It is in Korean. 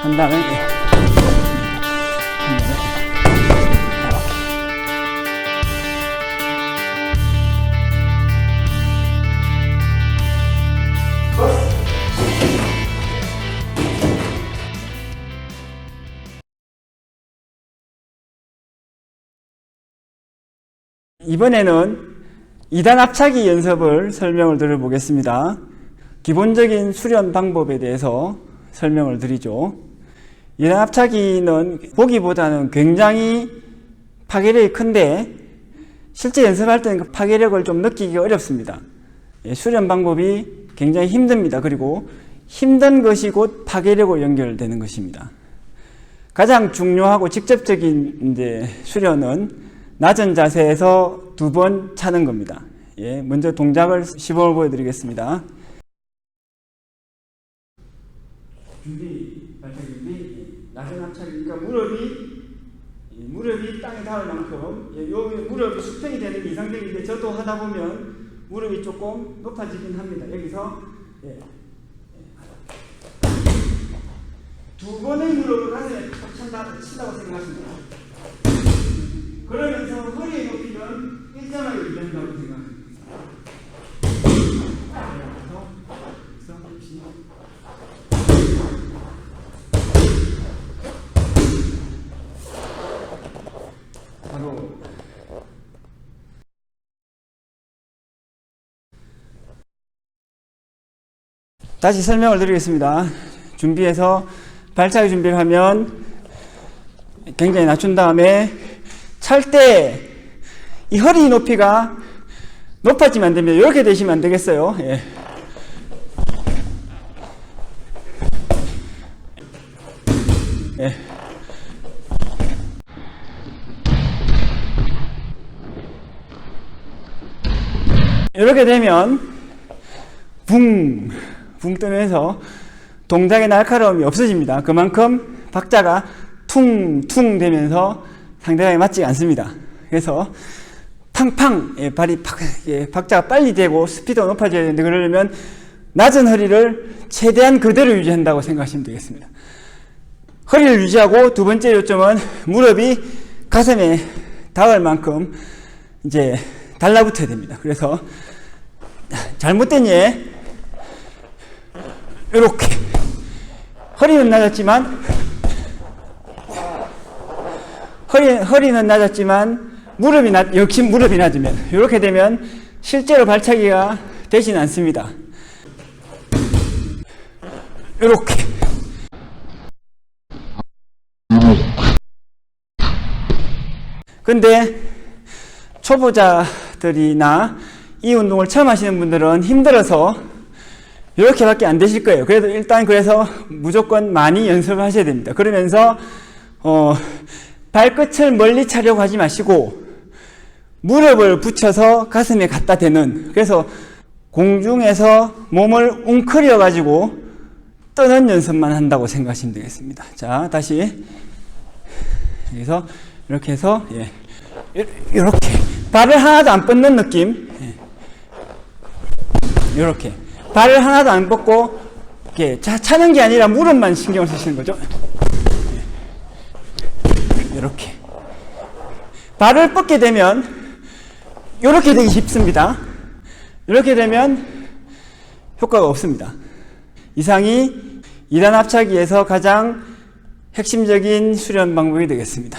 한 다음에 이번에는 2단 압착기 연습을 설명을 드려보겠습니다. 기본적인 수련 방법에 대해서 설명을 드리죠. 2단 압착기는 보기보다는 굉장히 파괴력이 큰데 실제 연습할 때는 그 파괴력을 좀 느끼기 어렵습니다. 예, 수련 방법이 굉장히 힘듭니다. 그리고 힘든 것이 곧 파괴력으로 연결되는 것입니다. 가장 중요하고 직접적인 이제 수련은 낮은 자세에서 두 번 차는 겁니다. 예, 먼저 동작을 시범을 보여드리겠습니다. 준비. 낮은 합차기니까 무릎이 예, 무릎이 땅에 닿을 만큼 예, 요 무릎이 수평이 되는 게 이상적인데 저도 하다 보면 무릎이 조금 높아지긴 합니다. 여기서 예, 두 번의 무릎을 가슴에 탁 찬다, 친다고 생각하시면 돼요. 그러면서 허리의 높이는 일정하게 유지한다고 생각합니다. 그래서 여기서 역시 바로 다시 설명을 드리겠습니다. 준비해서 발차기 준비를 하면 굉장히 낮춘 다음에 찰 때 이 허리 높이가 높아지면 안 됩니다. 이렇게 되시면 안 되겠어요. 예. 예. 이렇게 되면 붕, 붕 뜨면서 동작의 날카로움이 없어집니다. 그만큼 박자가 퉁퉁 되면서 상대방에 맞지 않습니다. 그래서 팡팡 예, 발이 팍, 예, 박자가 빨리 되고 스피드가 높아져야 되는데 그러려면 낮은 허리를 최대한 그대로 유지한다고 생각하시면 되겠습니다. 허리를 유지하고 두 번째 요점은 무릎이 가슴에 닿을 만큼 이제 달라붙어야 됩니다. 그래서 잘못된 예 이렇게. 허리는 낮았지만 허리, 허리는 낮았지만 무릎이 낮, 역시 무릎이 낮으면. 이렇게 되면 실제로 발차기가 되진 않습니다. 이렇게. 근데 초보자들이나 이 운동을 처음 하시는 분들은 힘들어서 이렇게밖에 안 되실 거예요. 그래도 일단 그래서 무조건 많이 연습을 하셔야 됩니다. 그러면서 어, 발끝을 멀리 차려고 하지 마시고 무릎을 붙여서 가슴에 갖다 대는 그래서 공중에서 몸을 웅크려 가지고 떠는 연습만 한다고 생각하시면 되겠습니다. 자, 다시 여기서 이렇게 해서 예. 이렇게 발을 하나도 안 뻗는 느낌. 예. 이렇게 발을 하나도 안 뻗고 이렇게 차, 차는 게 아니라 무릎만 신경을 쓰시는 거죠. 이렇게 발을 뻗게 되면 이렇게 되기 쉽습니다. 이렇게 되면 효과가 없습니다. 이상이 2단 합차기에서 가장 핵심적인 수련 방법이 되겠습니다.